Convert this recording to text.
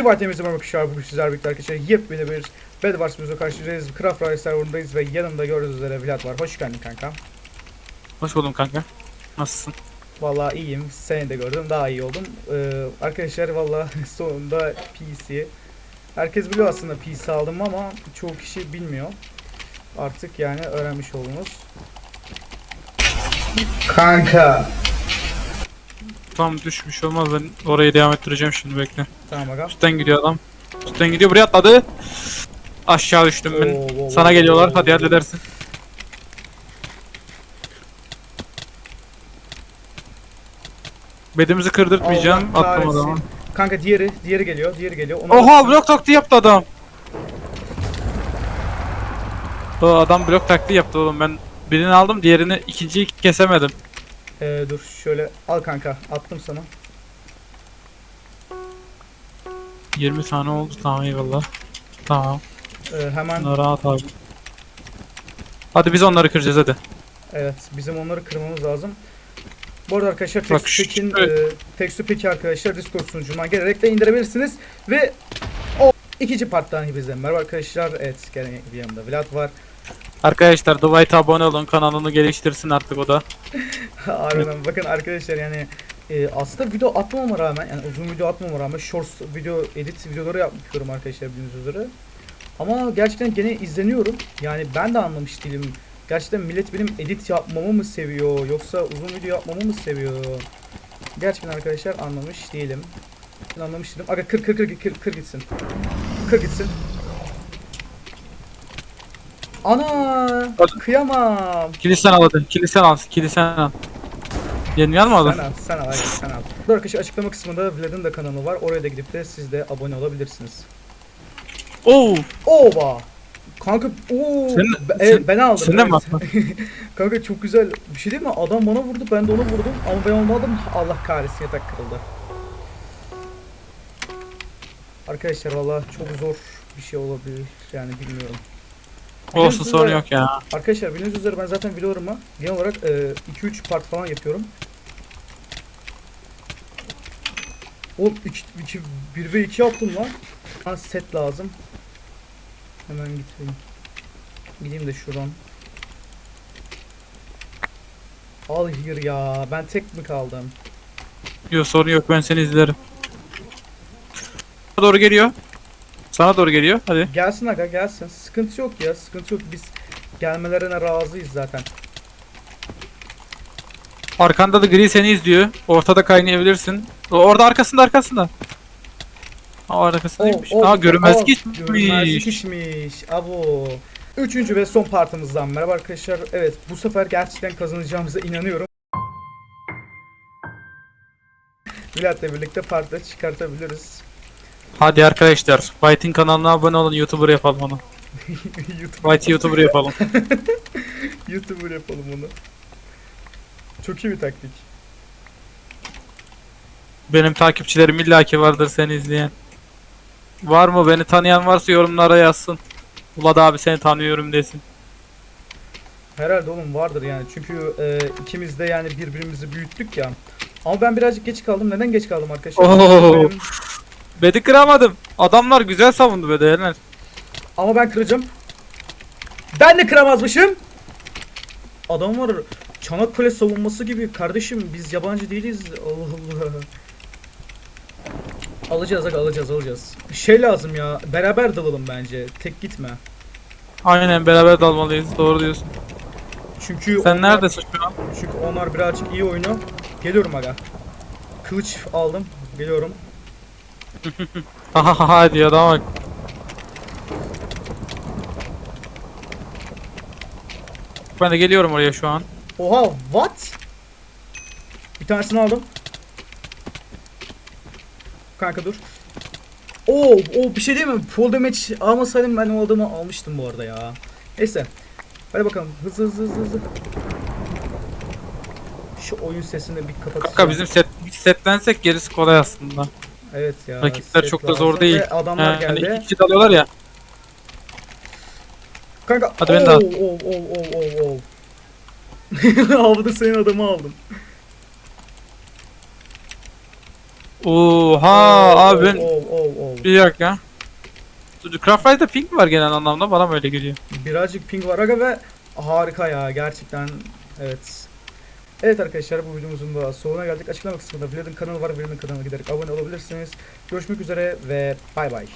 White Temizleme Bakışlar bugün sizler birlikte arkadaşlar yepyeni bir Bedwars Müziği karşılayacağız. Craft Royale serverındayız ve yanımda gördüğünüz üzere Vlad var. Hoş geldin kanka. Hoş buldum kanka. Nasılsın? Vallahi iyiyim. Seni de gördüm. Daha iyi oldum. Ee, arkadaşlar vallahi sonunda PC. Herkes biliyor aslında PC aldım ama çoğu kişi bilmiyor. Artık yani öğrenmiş oldunuz. Kanka. Tamam düşmüş olmaz ben orayı devam ettireceğim şimdi bekle. Tamam aga. Üstten gidiyor adam. Üstten gidiyor buraya atladı. Aşağı düştüm ben. Oo, oo, Sana oo, geliyorlar oo, hadi oo. halledersin. Bedimizi kırdırtmayacağım. Allah kahretsin. adamı. Kanka diğeri, diğeri geliyor, diğeri geliyor. Onu Oha blok taktiği yaptı adam. O adam blok taktiği yaptı oğlum ben birini aldım diğerini ikinciyi kesemedim. Ee, dur şöyle al kanka attım sana. 20 tane oldu tamam eyvallah. Tamam. Ee, hemen Bunları rahat abi. Hadi biz onları kıracağız hadi. evet bizim onları kırmamız lazım. Bu arada arkadaşlar Bak şu- e, Textupac'i arkadaşlar Discord sunucundan gelerek de indirebilirsiniz ve o ikinci parttan hepinize merhaba arkadaşlar. Evet gene yanımda Vlad var. Arkadaşlar White abone olun kanalını geliştirsin artık o da. Harbiden bakın arkadaşlar yani e, aslında video atmama rağmen yani uzun video atmama rağmen shorts video edit videoları yapıyorum arkadaşlar bildiğiniz üzere. Ama gerçekten gene izleniyorum. Yani ben de anlamış değilim. Gerçekten millet benim edit yapmamı mı seviyor yoksa uzun video yapmamı mı seviyor? Gerçekten arkadaşlar anlamış değilim. Ben anlamış değilim. Aga kır kır kır kır, kır gitsin. Kır gitsin. Ana Hadi. kıyamam. Kilisen al hadi. Kilisen al. Kilisen al. Yeni yer mi aldın? Sen al, sen al, hayır, sen al. Arkadaşlar açıklama kısmında Vlad'ın da kanalı var. Oraya da gidip de siz de abone olabilirsiniz. Oo. Ova! Kanka ooo sen- ben aldım. Sen de mi attın? Kanka çok güzel. Bir şey değil mi? Adam bana vurdu, ben de ona vurdum ama ben onu aldım. Allah kahretsin yatak kırıldı. Arkadaşlar valla çok zor bir şey olabilir yani bilmiyorum. Olsun sorun yok ya. Arkadaşlar bildiğiniz üzere ben zaten videolarımı genel olarak e, 2-3 part falan yapıyorum. Oğlum 2, 2, 1 ve 2 yaptım lan. Bana set lazım. Hemen gideyim. Gideyim de şuradan. Hayır ya ben tek mi kaldım? Yok sorun yok ben seni izlerim. Doğru geliyor. Sana doğru geliyor. Hadi. Gelsin aga gelsin. Sıkıntı yok ya sıkıntı yok. Biz gelmelerine razıyız zaten. Arkanda da gri seni izliyor. Ortada kaynayabilirsin. O- Orada arkasında arkasında. Aa arkasındaymış. Aa görünmezlik oh, Görünmezlik içmiş. Abo. Üçüncü ve son partımızdan merhaba arkadaşlar. Evet bu sefer gerçekten kazanacağımıza inanıyorum. Milat'la birlikte partı çıkartabiliriz. Hadi arkadaşlar. White'in kanalına abone olun. YouTuber yapalım onu. YouTube, White'i YouTuber yapalım. YouTuber yapalım onu. Çok iyi bir taktik. Benim takipçilerim illaki vardır seni izleyen. Var mı? Beni tanıyan varsa yorumlara yazsın. Vlad abi seni tanıyorum desin. Herhalde oğlum vardır yani. Çünkü e, ikimiz de yani birbirimizi büyüttük ya. Ama ben birazcık geç kaldım. Neden geç kaldım arkadaşlar? Oo. Benim- Bedi kıramadım. Adamlar güzel savundu be değerler. Ama ben kıracağım. Ben de kıramazmışım. Adam var Çanakkale savunması gibi kardeşim biz yabancı değiliz. Allah Allah. Alacağız aga alacağız alacağız. Şey lazım ya beraber dalalım bence. Tek gitme. Aynen beraber dalmalıyız. Doğru diyorsun. Çünkü Sen onlar, neredesin şu an? Çünkü onlar birazcık iyi oynuyor. Geliyorum aga. Kılıç aldım. Geliyorum. Ha ha ha diyor adam bak. Ben de geliyorum oraya şu an. Oha what? Bir tanesini aldım. Kanka dur. Oo, o bir şey değil mi? Full damage almasaydım ben o adamı almıştım bu arada ya. Neyse. Hadi bakalım. Hızlı hızlı hızlı hızlı. Şu oyun sesini bir kapatacağım. Kanka bizim set setlensek gerisi kolay aslında. Evet ya. Rakipler set çok da zor lazım değil. ve adamlar Yani geldi. iki kişi dalıyorlar ya. Kanka. Hadi beni de oo, al. oo, oo, oo, oo. Havada senin adamı aldım. Oha abi ben Oo, oo, oo, oo. Bir dakika. Craft Ride'da pink var genel anlamda bana mı öyle geliyor? Birazcık ping var aga ve harika ya gerçekten evet. Evet arkadaşlar bu videomuzun da sonuna geldik. Açıklama kısmında Vlad'ın kanalı var. Vlad'ın kanalına giderek abone olabilirsiniz. Görüşmek üzere ve bay bay.